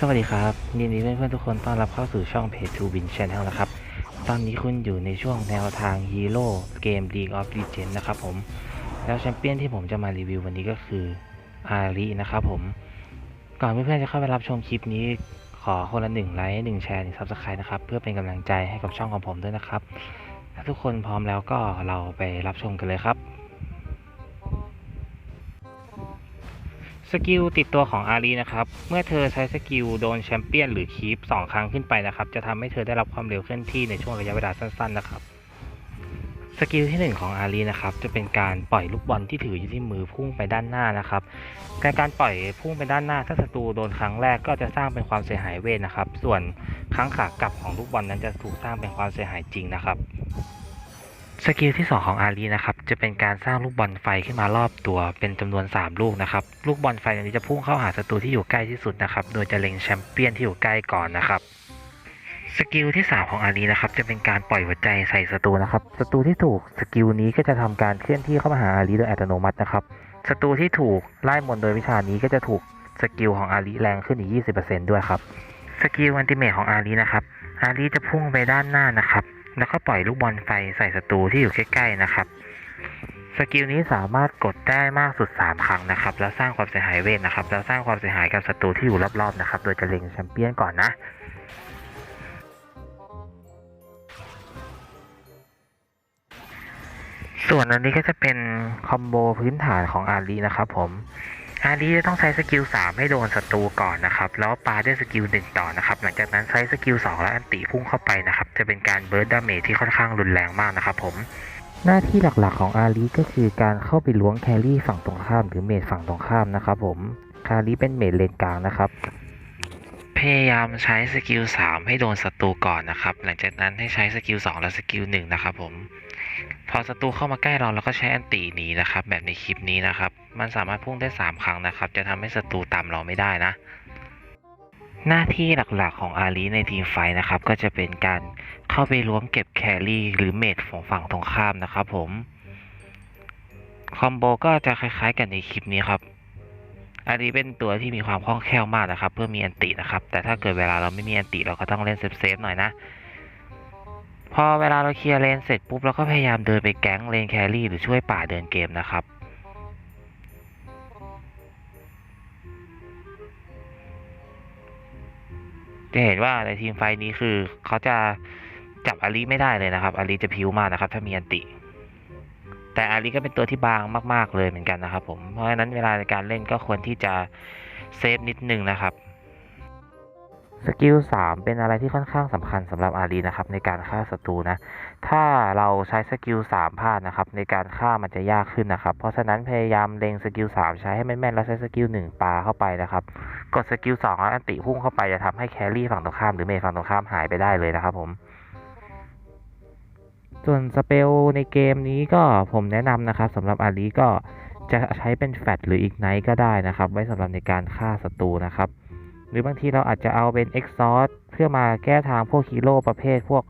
สวัสดีครับ ยินดีเพื่อนๆทุกคนต้อนรับเข้าสู่ช่องเพจ To Win Channel นะครับ ตอนนี้คุณอยู่ในช่วงแนวทางฮีโร่เกม League of Legends นะครับผม แล้วแชมเปี้ยนที่ผมจะมารีวิววันนี้ก็คืออารีนะครับผม ก่อนเพื่อนๆจะเข้าไปรับชมคลิปนี้ ขอคนละหนึ่งไลค์หนึ่งแชร์หนึ่งซับสไครต์นะครับ เพื่อเป็นกำลังใจให้กับช่องของผมด้วยนะครับ ถ้าทุกคนพร้อมแล้วก็เราไปรับชมกันเลยครับ สกิลติดตัวของอารีนะครับ เมื่อเธอใช้สกิลโดนแชมเปี้ยนหรือคีปสองครั้งขึ้นไปนะครับ จะทำให้เธอได้รับความเร็วเคลื่อนที่ในช่วงระยะเวลาสั้นๆนะครับ สกิลที่หนึ่งของอารีนะครับ จะเป็นการปล่อยลูกบอลที่ถืออยู่ที่มือพุ่งไปด้านหน้านะครับ การการปล่อยพุ่งไปด้านหน้าถ้าศัตรูโดนครั้งแรกก็จะสร้างเป็นความเสียหายเวทนะครับ ส่วนครั้งขากลับของลูกบอลนั้นจะถูกสร้างเป็นความเสียหายจริงนะครับ สกิลที่ 2 ของอารีนะครับ จะเป็นการสร้างลูกบอลไฟขึ้นมารอบตัวเป็นจำนวน 3 ลูกนะครับ ลูกบอลไฟนี้จะพุ่งเข้าหาศัตรูที่อยู่ใกล้ที่สุดนะครับ โดยจะเล็งแชมเปี้ยนที่อยู่ใกล้ก่อนนะครับ สกิลที่ 3 ของอารีนะครับ จะเป็นการปล่อยหัวใจใส่ศัตรูนะครับ ศัตรูที่ถูกสกิลนี้ก็จะทำการเคลื่อนที่เข้ามาหาอารีโดยอัตโนมัตินะครับ ศัตรูที่ถูกไล่มนโดยวิชานี้ก็จะถูกสกิลของอารีแรงขึ้นอีก 20%ด้วยครับ สกิลอันติเมทของอารีนะครับ อารีจะพุ่งไปด้านหน้านะครับ แล้วก็ปล่อยลูกบอลไฟใส่ศัตรูที่อยู่ใกล้ๆนะครับ สกิลนี้สามารถกดได้มากสุด 3 ครั้งนะครับ แล้วสร้างความเสียหายเวทนะครับ แล้วสร้างความเสียหายกับศัตรูที่อยู่รอบๆนะครับ โดยจะเล็งแชมเปี้ยนก่อนนะส่วนอันนี้ก็จะเป็นคอมโบพื้นฐานของอารีนะครับผม อารีจะต้องใช้สกิล3ให้โดนศัตรูก่อนนะครับ แล้วปาด้วยสกิล1ต่อนะครับ หลังจากนั้นใช้สกิล2แล้วอันติพุ่งเข้าไปนะครับ จะเป็นการเบิร์ดดาเมจที่ค่อนข้างรุนแรงมากนะครับผม หน้าที่หลักๆของอารีก็คือการเข้าไปล้วงแครี่ฝั่งตรงข้าม หรือเมจฝั่งตรงข้ามนะครับผม คารีเป็นเมจเลนกลางนะครับ พยายามใช้สกิล3ให้โดนศัตรูก่อนนะครับ หลังจากนั้นให้ใช้สกิล2และสกิล1นะครับผม พอศัตรูเข้ามาใกล้เราเราก็ใช้อันติหนีนะครับ แบบในคลิปนี้นะครับ มันสามารถพุ่งได้ 3 ครั้งนะครับ จะทำให้ศัตรูตามเราไม่ได้นะ หน้าที่หลักๆของอารีในทีมไฟนะครับ ก็จะเป็นการเข้าไปล้วงเก็บแครี่หรือเมดของฝั่งตรงข้ามนะครับผมคอมโบก็จะคล้ายๆ กันในคลิปนี้ครับอารีเป็นตัวที่มีความคล่องแคล่วมากนะครับ เพื่อมีอันตินะครับ แต่ถ้าเกิดเวลาเราไม่มีอันติเราก็ต้องเล่นเซฟๆหน่อยนะ พอเวลาเราเคลียร์เลนเสร็จปุ๊บเราก็พยายามเดินไปแก๊งเลนแครี่หรือช่วยป่าเดินเกมนะครับ จะเห็นว่าในทีมไฟนี้คือเขาจะจับอาลีไม่ได้เลยนะครับอาลีจะพิ้วมากนะครับ ถ้ามีอันติ แต่อาลีก็เป็นตัวที่บางมาก ๆเลยเหมือนกันนะครับผมเพราะฉะนั้นเวลาในการเล่นก็ควรที่จะเซฟนิดนึงนะครับ สกิล3เป็นอะไรที่ค่อนข้างสำคัญสำหรับอารีนะครับในการฆ่าศัตรูนะ ถ้าเราใช้สกิล3พลาดนะครับในการฆ่ามันจะยากขึ้นนะครับ เพราะฉะนั้นพยายามเล็งสกิล3ใช้ให้แม่นๆแล้วใช้สกิล1ปาเข้าไปนะครับ กดสกิล2แล้วอันติพุ่งเข้าไปจะทำให้แครี่ฝั่งตรงข้ามหรือเมจฝั่งตรงข้ามหายไปได้เลยนะครับผมส่วนสเปลในเกมนี้ก็ผมแนะนำนะครับสำหรับอารีก็จะใช้เป็นแฟลชหรืออีกไนท์ก็ได้นะครับ ไว้สำหรับในการฆ่าศัตรูนะครับ หรือบางทีเราอาจจะเอาเป็น Exhaust เพื่อมาแก้ทางพวกฮีโร่ประเภทพวก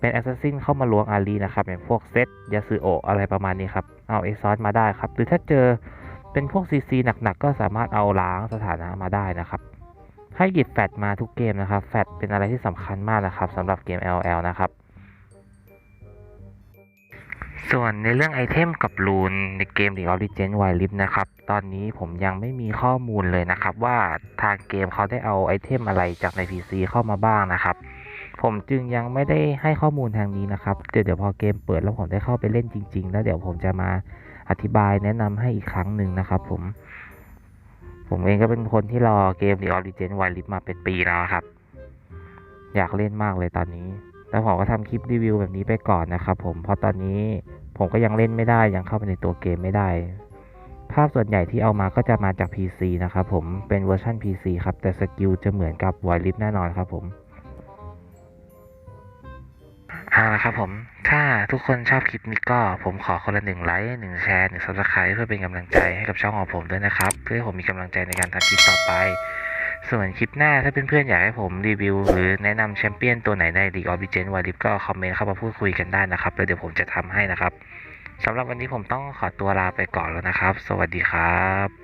เป็น Assassin เข้ามาลวงอารีนะครับอย่างพวกเซตยาสึโออะไรประมาณนี้ครับ เอา Exhaust มาได้ครับ หรือถ้าเจอเป็นพวก CC หนักๆ ก็สามารถเอาล้างสถานะมาได้นะครับ ให้หยิบแฟตมาทุกเกมนะครับ แฟตเป็นอะไรที่สำคัญมากนะครับสำหรับเกม LL นะครับ ส่วนในเรื่องไอเทมกับรูนในเกม League of Legends Wild Rift นะครับ ตอนนี้ผมยังไม่มีข้อมูลเลยนะครับ ว่าทางเกมเขาได้เอาไอเทมอะไรจากใน PC เข้ามาบ้างนะครับ ผมจึงยังไม่ได้ให้ข้อมูลทางนี้นะครับ เดี๋ยวเดี๋ยวพอเกมเปิดแล้วผมได้เข้าไปเล่นจริง ๆ แล้วเดี๋ยวผมจะมาอธิบายแนะนำให้อีกครั้งหนึ่งนะครับ ผม ผมเองก็เป็นคนที่รอเกม League of Legends Wild Rift มาเป็นปีแล้วครับ อยากเล่นมากเลยตอนนี้ แล้วผมก็ทำคลิปรีวิวแบบนี้ไปก่อนนะครับผมเพราะตอนนี้ผมก็ยังเล่นไม่ได้ยังเข้าไปในตัวเกมไม่ได้ ภาพส่วนใหญ่ที่เอามาก็จะมาจาก PC นะครับผมเป็นเวอร์ชัน PC ครับ แต่สกิลจะเหมือนกับไวลิฟแน่นอนครับผมเอาละครับผม ถ้าทุกคนชอบคลิปนี้ก็ผมขอคนละหนึ่งไลค์หนึ่งแชร์หนึ่งซับสไครต์เพื่อเป็นกำลังใจให้กับช่องของผมด้วยนะครับ เพื่อให้ผมมีกำลังใจในการทำคลิปต่อไป ส่วนคลิปหน้าถ้าเพื่อนๆอยากให้ผมรีวิว หรือแนะนำแชมเปี้ยนตัวไหนใน League of Legends Wild Rift ก็คอมเมนต์เข้ามาพูดคุยกันได้นะครับ แล้วเดี๋ยวผมจะทำให้นะครับสำหรับวันนี้ผมต้องขอตัวลาไปก่อนแล้วนะครับ สวัสดีครับ